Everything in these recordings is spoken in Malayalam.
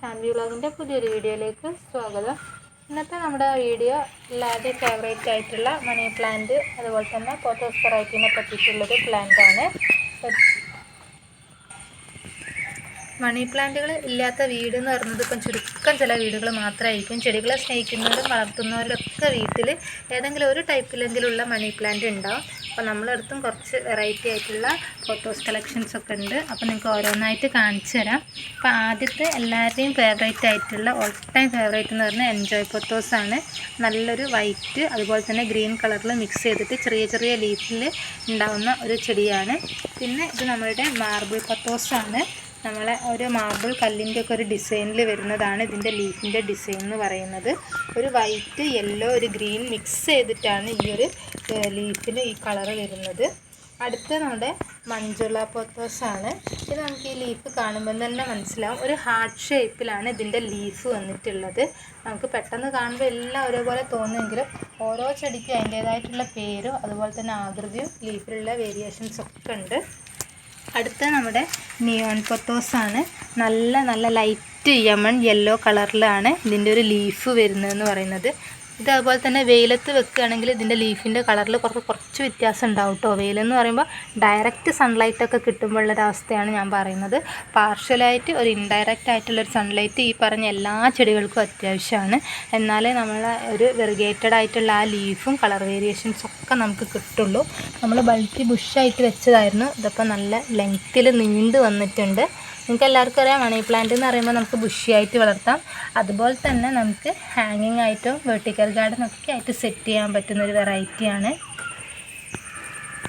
ഷാൻവി വ്ളോഗിന്റെ പുതിയൊരു വീഡിയോയിലേക്ക് സ്വാഗതം. ഇന്നത്തെ നമ്മുടെ വീഡിയോ എല്ലാവരുടെയും ഫേവറേറ്റ് ആയിട്ടുള്ള മണി പ്ലാന്റ് അതുപോലെ തന്നെ പോട്ടോസ് വെറൈറ്റീനെ പറ്റിയിട്ടുള്ളൊരു പ്ലാന്റാണ് മണി പ്ലാന്റുകൾ ഇല്ലാത്ത വീട് എന്ന് പറയുന്നത് ഇപ്പം ചുരുക്കം ചില വീടുകൾ മാത്രമായിരിക്കും. ചെടികളെ സ്നേഹിക്കുന്നവരും വളർത്തുന്നവരൊക്കെ വീട്ടിൽ ഏതെങ്കിലും ഒരു ടൈപ്പിലെങ്കിലുള്ള മണി പ്ലാന്റ് ഉണ്ടാവും. അപ്പോൾ നമ്മളെടുത്തും കുറച്ച് വെറൈറ്റി ആയിട്ടുള്ള ഫോട്ടോസ് കളക്ഷൻസ് ഒക്കെ ഉണ്ട്. അപ്പോൾ നിങ്ങൾക്ക് ഓരോന്നായിട്ട് കാണിച്ചു തരാം. അപ്പോൾ ആദ്യത്തെ എല്ലാവരുടെയും ഫേവറേറ്റ് ആയിട്ടുള്ള ഓൾ ടൈം ഫേവറേറ്റ് എന്ന് പറഞ്ഞാൽ എൻജോയ് ഫോട്ടോസ് ആണ്. നല്ലൊരു വൈറ്റ് അതുപോലെ തന്നെ ഗ്രീൻ കളറിൽ മിക്സ് ചെയ്തിട്ട് ചെറിയ ചെറിയ ലീഫിൽ ഉണ്ടാവുന്ന ഒരു ചെടിയാണ്. പിന്നെ ഇത് നമ്മളുടെ മാർബിൾ ആണ്. നമ്മളെ ഒരു മാർബിൾ കല്ലിന്റെ ഒക്കെ ഒരു ഡിസൈനിൽ വരുന്നതാണ് ഇതിന്റെ ലീഫിന്റെ ഡിസൈൻ എന്ന് പറയുന്നത്. ഒരു വൈറ്റ് യെല്ലോ ഒരു ഗ്രീൻ മിക്സ് ചെയ്തിട്ടാണ് ഈ ഒരു ലീഫിന് ഈ കളറ് വരുന്നത്. അടുത്ത നമ്മുടെ മഞ്ജുള പൊത്തോസാണ് ഇത് നമുക്ക് ഈ ലീഫ് കാണുമ്പോൾ തന്നെ മനസ്സിലാവും. ഒരു ഹാർട്ട് ഷേപ്പിലാണ് ഇതിന്റെ ലീഫ് വന്നിട്ടുള്ളത്. നമുക്ക് പെട്ടെന്ന് കാണുമ്പോൾ എല്ലാം ഒരേപോലെ തോന്നുമെങ്കിലും ഓരോ ചെടിക്കും അതിന്റേതായിട്ടുള്ള പേരും അതുപോലെ തന്നെ ആകൃതിയും ലീഫിലുള്ള വേരിയേഷൻസ് ഒക്കെ ഉണ്ട്. അടുത്ത നമ്മുടെ നിയോൺ പൊത്തോസാണ് നല്ല നല്ല ലൈറ്റ് യമൺ യെല്ലോ കളറിലാണ് ഇതിന്റെ ഒരു ലീഫ് വരുന്നതെന്ന് പറയുന്നത്. ഇത് അതുപോലെ തന്നെ വെയിലത്ത് വെക്കുകയാണെങ്കിൽ ഇതിന്റെ ലീഫിന്റെ കളറിൽ കുറച്ച് കുറച്ച് വ്യത്യാസം ഉണ്ടാവും കേട്ടോ. വെയിലെന്ന് പറയുമ്പോൾ ഡയറക്റ്റ് സൺലൈറ്റൊക്കെ കിട്ടുമ്പോഴുള്ളൊരവസ്ഥയാണ് ഞാൻ പറയുന്നത്. പാർഷ്യലായിട്ട് ഒരു ഇൻഡയറക്റ്റ് ആയിട്ടുള്ളൊരു സൺലൈറ്റ് ഈ പറഞ്ഞ എല്ലാ ചെടികൾക്കും അത്യാവശ്യമാണ്. എന്നാലേ നമ്മളെ ഒരു വെറിഗേറ്റഡ് ആയിട്ടുള്ള ആ ലീഫും കളർ വേരിയേഷൻസ് ഒക്കെ നമുക്ക് കിട്ടുള്ളൂ. നമ്മൾ ബൾക്കി ബുഷായിട്ട് വെച്ചതായിരുന്നു. ഇതിപ്പോൾ നല്ല ലെങ്ത്തിൽ നീണ്ടു വന്നിട്ടുണ്ട്. നിങ്ങൾക്ക് എല്ലാവർക്കും അറിയാം മണി പ്ലാന്റ് എന്ന് പറയുമ്പോൾ നമുക്ക് ബുഷിയായിട്ട് വളർത്താം. അതുപോലെ തന്നെ നമുക്ക് ഹാങ്ങിങ് ആയിട്ടും വെർട്ടിക്കൽ ഗാർഡൻ ഒക്കെ ആയിട്ട് സെറ്റ് ചെയ്യാൻ പറ്റുന്ന ഒരു വെറൈറ്റിയാണ്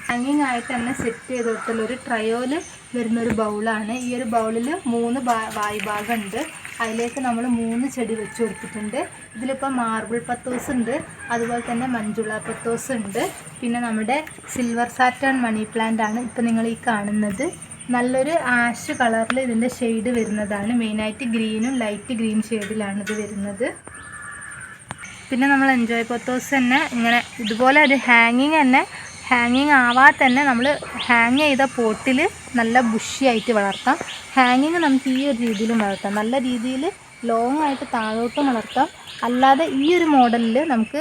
ഹാങ്ങിങ് ആയിട്ട് തന്നെ സെറ്റ് ചെയ്ത് കൊടുത്തുള്ള ഒരു ട്രയോൽ വരുന്നൊരു ബൗളാണ് ഈ ഒരു ബൗളിൽ മൂന്ന് വായു ഉണ്ട് അതിലേക്ക് നമ്മൾ മൂന്ന് ചെടി വെച്ച് കൊടുത്തിട്ടുണ്ട്. ഇതിലിപ്പോൾ മാർബിൾ പത്തോസ് ഉണ്ട് അതുപോലെ തന്നെ മഞ്ജുള പത്തോസ് ഉണ്ട്. പിന്നെ നമ്മുടെ സിൽവർ സാറ്റേൺ മണി പ്ലാന്റ് ആണ് ഇപ്പോൾ നിങ്ങൾ ഈ കാണുന്നത്. നല്ലൊരു ആഷ് കളറിൽ ഇതിന്റെ ഷെയ്ഡ് വരുന്നതാണ്. മെയിനായിട്ട് ഗ്രീനും ലൈറ്റ് ഗ്രീൻ ഷെയ്ഡിലാണ് ഇത് വരുന്നത്. പിന്നെ നമ്മൾ എൻജോയ് പൊത്തോസ് തന്നെ ഇങ്ങനെ ഇതുപോലെ ഒരു ഹാങ്ങിങ് തന്നെ ഹാങ്ങിങ് ആവാതെ തന്നെ നമ്മൾ ഹാങ് ചെയ്ത പോട്ടിൽ നല്ല ബുഷിയായിട്ട് വളർത്താം. ഹാങ്ങിങ് നമുക്ക് ഈ ഒരു രീതിയിലും വളർത്താം. നല്ല രീതിയിൽ ലോങ് ആയിട്ട് താഴോട്ടും വളർത്താം. അല്ലാതെ ഈ ഒരു മോഡലിൽ നമുക്ക്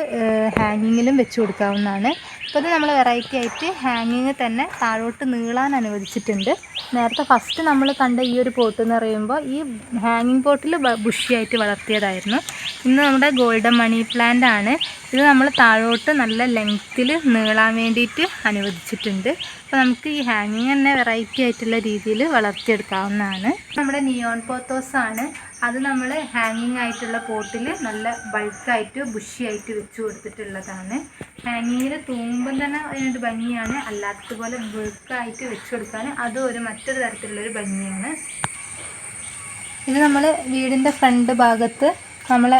ഹാങ്ങിങ്ങിലും വെച്ച് കൊടുക്കാവുന്നതാണ്. ഇപ്പോൾ ഇത് നമ്മൾ വെറൈറ്റി ആയിട്ട് ഹാങ്ങിങ് തന്നെ താഴോട്ട് നീളാൻ അനുവദിച്ചിട്ടുണ്ട്. നേരത്തെ ഫസ്റ്റ് നമ്മൾ കണ്ട ഈ ഒരു പോട്ട് എന്ന് പറയുമ്പോൾ ഈ ഹാങ്ങിങ് പോട്ടിൽ ബുഷിയായിട്ട് വളർത്തിയതായിരുന്നു. ഇന്ന് നമ്മുടെ ഗോൾഡൻ മണി പ്ലാന്റ് ആണ്. ഇത് നമ്മൾ താഴോട്ട് നല്ല ലെങ്ത്തിൽ നീളാൻ വേണ്ടിയിട്ട് അനുവദിച്ചിട്ടുണ്ട്. അപ്പോൾ നമുക്ക് ഈ ഹാങ്ങിങ് തന്നെ വെറൈറ്റി ആയിട്ടുള്ള രീതിയിൽ വളർത്തിയെടുക്കാവുന്നതാണ്. നമ്മുടെ നിയോൺ പോത്തോസ് ആണ്. അത് നമ്മൾ ഹാങ്ങിങ് ആയിട്ടുള്ള പോട്ടിൽ നല്ല ബൾക്കായിട്ട് ബുഷിയായിട്ട് വെച്ച് കൊടുത്തിട്ടുള്ളതാണ്. ഹാങ്ങിങ്ങിൽ തൂങ്ങുമ്പം തന്നെ അതിനൊരു ഭംഗിയാണ്. അല്ലാത്തതുപോലെ ബൾക്കായിട്ട് വെച്ച് കൊടുക്കാൻ അതും ഒരു മറ്റൊരു തരത്തിലുള്ളൊരു ഭംഗിയാണ്. ഇത് നമ്മൾ വീടിന്റെ ഫ്രണ്ട് ഭാഗത്ത് നമ്മൾ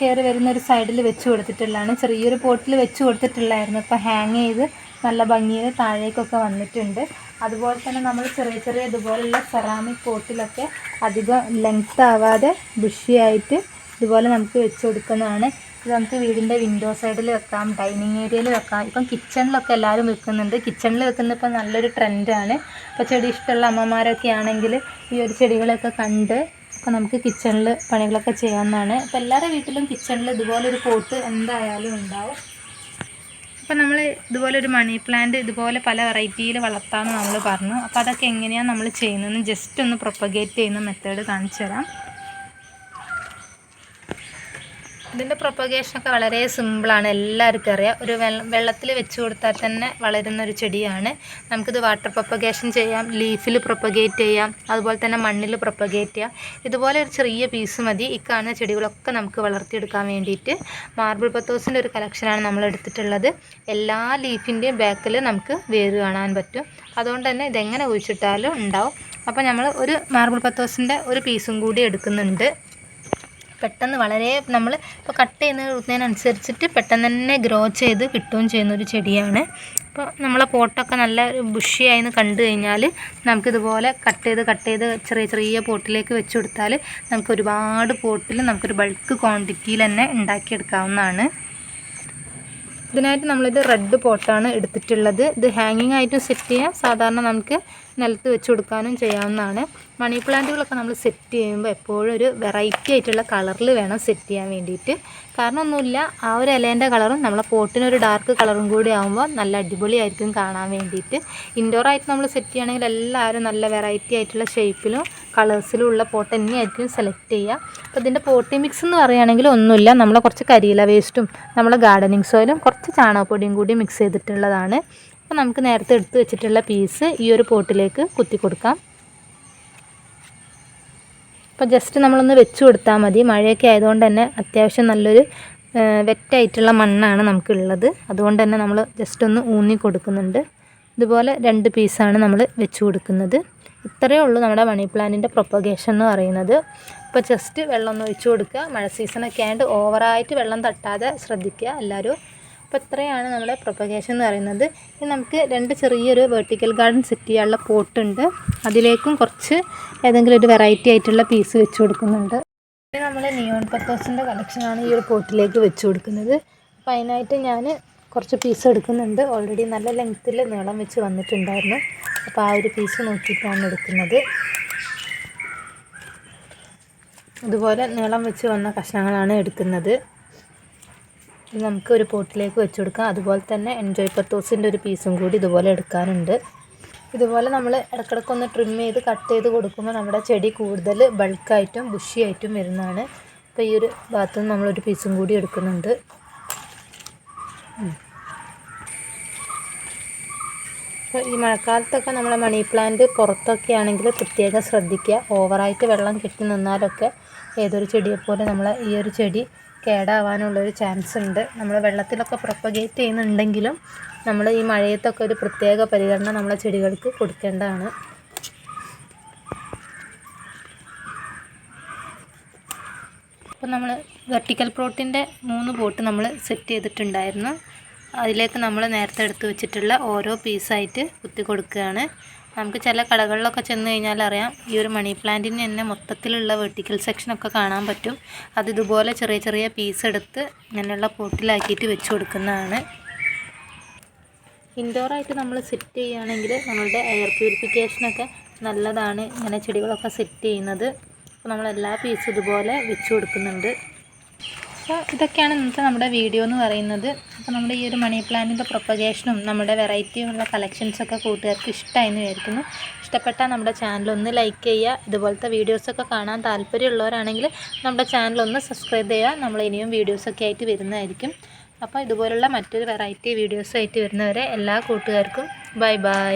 കയറി വരുന്ന ഒരു സൈഡിൽ വെച്ച് കൊടുത്തിട്ടുള്ളതാണ്. ചെറിയൊരു പോട്ടിൽ വെച്ച് കൊടുത്തിട്ടുള്ളായിരുന്നു. ഇപ്പോൾ ഹാങ് ചെയ്ത് നല്ല ഭംഗിയിൽ താഴേക്കൊക്കെ വന്നിട്ടുണ്ട്. അതുപോലെ തന്നെ നമ്മൾ ചെറിയ ചെറിയ ഇതുപോലുള്ള സെറാമിക് പോട്ടിലൊക്കെ അധികം ലെങ്ത് ആവാതെ ബുഷിയായിട്ട് ഇതുപോലെ നമുക്ക് വെച്ച് കൊടുക്കുന്നതാണ് ഇത് നമുക്ക് വീടിന്റെ വിൻഡോ സൈഡിൽ വെക്കാം ഡൈനിങ് ഏരിയയിൽ വെക്കാം. ഇപ്പം കിച്ചണിലൊക്കെ എല്ലാവരും വെക്കുന്നുണ്ട്. കിച്ചണിൽ വെക്കുന്ന ഇപ്പം നല്ലൊരു ട്രെൻഡാണ് ഇപ്പോൾ ചെടി ഇഷ്ടമുള്ള അമ്മമാരൊക്കെ ആണെങ്കിൽ ഈ ഒരു ചെടികളൊക്കെ കണ്ട് ഇപ്പം നമുക്ക് കിച്ചണിൽ പണികളൊക്കെ ചെയ്യാവുന്നതാണ്. അപ്പോൾ എല്ലാവരുടെ വീട്ടിലും കിച്ചണിൽ ഇതുപോലൊരു പോട്ട് എന്തായാലും ഉണ്ടാവും. അപ്പോൾ നമ്മൾ ഇതുപോലെ ഒരു മണി പ്ലാന്റ് ഇതുപോലെ പല വെറൈറ്റിയിൽ വളർത്താമെന്ന് നമ്മൾ പറഞ്ഞു. അപ്പോൾ അതൊക്കെ എങ്ങനെയാണ് നമ്മൾ ചെയ്യുന്നതെന്ന് ജസ്റ്റ് ഒന്ന് പ്രൊപ്പഗേറ്റ് ചെയ്യുന്ന മെത്തേഡ് കാണിച്ചു തരാം. ഇതിന്റെ പ്രൊപ്പഗേഷനൊക്കെ വളരെ സിമ്പിളാണ് എല്ലാവർക്കും അറിയാം. ഒരു വെള്ളം വെള്ളത്തിൽ വെച്ച് കൊടുത്താൽ തന്നെ വളരുന്ന ഒരു ചെടിയാണ്. നമുക്കിത് വാട്ടർ പ്രൊപ്പഗേഷൻ ചെയ്യാം ലീഫിൽ പ്രൊപ്പഗേറ്റ് ചെയ്യാം അതുപോലെ തന്നെ മണ്ണിൽ പ്രൊപ്പഗേറ്റ് ചെയ്യാം. ഇതുപോലെ ഒരു ചെറിയ പീസ് മതി. ഈ കാണുന്ന ചെടികളൊക്കെ നമുക്ക് വളർത്തിയെടുക്കാൻ വേണ്ടിയിട്ട് മാർബിൾ പത്തോസിന്റെ ഒരു കളക്ഷനാണ് നമ്മൾ എടുത്തിട്ടുള്ളത്. എല്ലാ ലീഫിന്റെയും ബാക്കിൽ നമുക്ക് വേര് കാണാൻ പറ്റും. അതുകൊണ്ട് തന്നെ ഇതെങ്ങനെ കുഴിച്ചിട്ടാലും ഉണ്ടാവും. അപ്പോൾ നമ്മൾ ഒരു മാർബിൾ പത്തോസിന്റെ ഒരു പീസും കൂടി എടുക്കുന്നുണ്ട്. പെട്ടെന്ന് വളരെ നമ്മൾ ഇപ്പോൾ കട്ട് ചെയ്യുന്ന കൊടുക്കുന്നതിനനുസരിച്ചിട്ട് പെട്ടെന്ന് തന്നെ ഗ്രോ ചെയ്ത് കിട്ടുകയും ചെയ്യുന്ന ഒരു ചെടിയാണ്. അപ്പോൾ നമ്മളെ പോട്ടൊക്കെ നല്ല ബുഷിയായിന്ന് കണ്ടു കഴിഞ്ഞാൽ നമുക്കിതുപോലെ കട്ട് ചെയ്ത് കട്ട് ചെയ്ത് ചെറിയ ചെറിയ പോട്ടിലേക്ക് വെച്ച് കൊടുത്താൽ നമുക്ക് ഒരുപാട് പോട്ടിൽ നമുക്കൊരു ബൾക്ക് ക്വാണ്ടിറ്റിയിൽ തന്നെ ഉണ്ടാക്കിയെടുക്കാവുന്നതാണ്. ഇതിനായിട്ട് നമ്മളിത് റെഡ് പോട്ടാണ് എടുത്തിട്ടുള്ളത്. ഇത് ഹാങ്ങിങ് ആയിട്ട് സെറ്റ് ചെയ്യാം. സാധാരണ നമുക്ക് നിലത്ത് വെച്ച് കൊടുക്കാനും ചെയ്യാവുന്നതാണ്. മണി പ്ലാന്റുകളൊക്കെ നമ്മൾ സെറ്റ് ചെയ്യുമ്പോൾ എപ്പോഴും ഒരു വെറൈറ്റി ആയിട്ടുള്ള കളറിൽ വേണം സെറ്റ് ചെയ്യാൻ വേണ്ടിയിട്ട്. കാരണം ഒന്നുമില്ല ആ ഒരു ഇലേന്റെ കളറും നമ്മളെ പോട്ടിനൊരു ഡാർക്ക് കളറും കൂടി ആകുമ്പോൾ നല്ല അടിപൊളിയായിരിക്കും കാണാൻ വേണ്ടിയിട്ട്. ഇൻഡോറായിട്ട് നമ്മൾ സെറ്റ് ചെയ്യുകയാണെങ്കിൽ എല്ലാവരും നല്ല വെറൈറ്റി ആയിട്ടുള്ള ഷേപ്പിലും കളേഴ്സിലും ഉള്ള പോട്ട് തന്നെയായിരിക്കും സെലക്ട് ചെയ്യുക. അപ്പോൾ ഇതിന്റെ പോട്ടി മിക്സ് എന്ന് പറയുകയാണെങ്കിൽ ഒന്നുമില്ല. നമ്മൾ കുറച്ച് കരിയില വേസ്റ്റും നമ്മളെ ഗാർഡനിങ് സോയിലും കുറച്ച് ചാണകപ്പൊടിയും കൂടി മിക്സ് ചെയ്തിട്ടുള്ളതാണ്. അപ്പോൾ നമുക്ക് നേരത്തെ എടുത്ത് വെച്ചിട്ടുള്ള പീസ് ഈ ഒരു പോട്ടിലേക്ക് കുത്തി കൊടുക്കാം. അപ്പോൾ ജസ്റ്റ് നമ്മളൊന്ന് വെച്ച് കൊടുത്താൽ മതി. മഴയൊക്കെ ആയതുകൊണ്ട് തന്നെ അത്യാവശ്യം നല്ലൊരു വെറ്റായിട്ടുള്ള മണ്ണാണ് നമുക്കുള്ളത്. അതുകൊണ്ട് തന്നെ നമ്മൾ ജസ്റ്റ് ഒന്ന് ഊന്നി കൊടുക്കുന്നുണ്ട്. ഇതുപോലെ രണ്ട് പീസാണ് നമ്മൾ വെച്ച് കൊടുക്കുന്നത്. ഇത്രയേ ഉള്ളൂ നമ്മുടെ മണി പ്ലാന്റിന്റെ പ്രൊപ്പഗേഷൻ എന്ന് പറയുന്നത്. ഇപ്പോൾ ജസ്റ്റ് വെള്ളം ഒന്ന് ഒഴിച്ചു കൊടുക്കുക. മഴ സീസണൊക്കെ ആയതുകൊണ്ട് ഓവറായിട്ട് വെള്ളം തട്ടാതെ ശ്രദ്ധിക്കുക. എല്ലാവരും അപ്പോൾ ഇത്രയാണ് നമ്മുടെ പ്രൊപ്പഗേഷൻ എന്ന് പറയുന്നത്. ഇനി നമുക്ക് രണ്ട് ചെറിയൊരു വെർട്ടിക്കൽ ഗാർഡൻ സെറ്റ് ചെയ്യാനുള്ള പോട്ടുണ്ട് അതിലേക്കും കുറച്ച് ഏതെങ്കിലും ഒരു വെറൈറ്റി ആയിട്ടുള്ള പീസ് വെച്ച് കൊടുക്കുന്നുണ്ട്. നമ്മൾ നിയോൺ പത്തോസിന്റെ കളക്ഷനാണ് ഈ ഒരു പോട്ടിലേക്ക് വെച്ച് കൊടുക്കുന്നത്. അപ്പോൾ അതിനായിട്ട് ഞാൻ കുറച്ച് പീസ് എടുക്കുന്നുണ്ട്. ഓൾറെഡി നല്ല ലെങ്ത്തിൽ നീളം വെച്ച് വന്നിട്ടുണ്ടായിരുന്നു. അപ്പോൾ ആ ഒരു പീസ് നോക്കിയിട്ടാണ് എടുക്കുന്നത്. അതുപോലെ നീളം വെച്ച് വന്ന കഷ്ണങ്ങളാണ് എടുക്കുന്നത്. ഇത് നമുക്ക് ഒരു പോട്ടിലേക്ക് വെച്ച് കൊടുക്കാം അതുപോലെ തന്നെ എൻജോയ് പത്തോസിന്റെ ഒരു പീസും കൂടി ഇതുപോലെ എടുക്കാനുണ്ട്. ഇതുപോലെ നമ്മൾ ഇടയ്ക്കിടയ്ക്ക് ട്രിം ചെയ്ത് കട്ട് ചെയ്ത് കൊടുക്കുമ്പോൾ നമ്മുടെ ചെടി കൂടുതൽ ബൾക്കായിട്ടും ബുഷിയായിട്ടും വരുന്നതാണ്. അപ്പോൾ ഈ ഒരു ഭാഗത്ത് നിന്ന് നമ്മളൊരു പീസും കൂടി എടുക്കുന്നുണ്ട്. അപ്പോൾ ഈ മഴക്കാലത്തൊക്കെ നമ്മളെ മണി പ്ലാന്റ് പുറത്തൊക്കെ ആണെങ്കിൽ പ്രത്യേകം ശ്രദ്ധിക്കുക. ഓവറായിട്ട് വെള്ളം കെട്ടി നിന്നാലൊക്കെ ഏതൊരു ചെടിയെപ്പോലെ നമ്മളെ ഈ ഒരു ചെടി കേടാവാനുള്ളൊരു ചാൻസ് ഉണ്ട് നമ്മൾ വെള്ളത്തിലൊക്കെ പ്രൊപ്പഗേറ്റ് ചെയ്യുന്നുണ്ടെങ്കിലും നമ്മൾ ഈ മഴയത്തൊക്കെ ഒരു പ്രത്യേക പരിഗണന നമ്മളെ ചെടികൾക്ക് കൊടുക്കേണ്ടതാണ്. അപ്പോൾ നമ്മൾ വെർട്ടിക്കൽ പ്രോട്ടീന്റെ മൂന്ന് പോട്ട് നമ്മൾ സെറ്റ് ചെയ്തിട്ടുണ്ടായിരുന്നു. അതിലേക്ക് നമ്മൾ നേരത്തെ എടുത്ത് വെച്ചിട്ടുള്ള ഓരോ പീസായിട്ട് കുത്തി കൊടുക്കുകയാണ്. നമുക്ക് ചില കടകളിലൊക്കെ ചെന്ന് കഴിഞ്ഞാൽ അറിയാം ഈ ഒരു മണി പ്ലാന്റിന് തന്നെ മൊത്തത്തിലുള്ള വെർട്ടിക്കൽ സെക്ഷനൊക്കെ കാണാൻ പറ്റും. അത് ഇതുപോലെ ചെറിയ ചെറിയ പീസ് എടുത്ത് ഇങ്ങനെയുള്ള പോട്ടിലാക്കിയിട്ട് വെച്ച് കൊടുക്കുന്നതാണ്. ഇൻഡോറായിട്ട് നമ്മൾ സെറ്റ് ചെയ്യുകയാണെങ്കിൽ നമ്മളുടെ എയർ പ്യൂരിഫിക്കേഷനൊക്കെ നല്ലതാണ്. ഇങ്ങനെ ചെടികളൊക്കെ സെറ്റ് ചെയ്യുന്നത്. അപ്പോൾ നമ്മൾ എല്ലാ പീസും ഇതുപോലെ വെച്ച് കൊടുക്കുന്നുണ്ട്. അപ്പോൾ ഇതൊക്കെയാണ് ഇന്നത്തെ നമ്മുടെ വീഡിയോ എന്ന് പറയുന്നത്. അപ്പോൾ നമ്മുടെ ഈ ഒരു മണി പ്ലാന്റിന്റെ പ്രൊപ്പഗേഷനും നമ്മുടെ വെറൈറ്റിയുള്ള കളക്ഷൻസൊക്കെ കൂട്ടുകാർക്ക് ഇഷ്ടമായി എന്ന് വിചാരിക്കുന്നു. ഇഷ്ടപ്പെട്ടാൽ നമ്മുടെ ചാനൽ ഒന്ന് ലൈക്ക് ചെയ്യുക. ഇതുപോലത്തെ വീഡിയോസൊക്കെ കാണാൻ താല്പര്യമുള്ളവരാണെങ്കിൽ നമ്മുടെ ചാനൽ ഒന്ന് സബ്സ്ക്രൈബ് ചെയ്യുക. നമ്മൾ ഇനിയും വീഡിയോസൊക്കെ ആയിട്ട് വരുന്നതായിരിക്കും. അപ്പോൾ ഇതുപോലുള്ള മറ്റൊരു വെറൈറ്റി വീഡിയോസായിട്ട് വരുന്നവരെ എല്ലാ കൂട്ടുകാർക്കും ബൈ ബൈ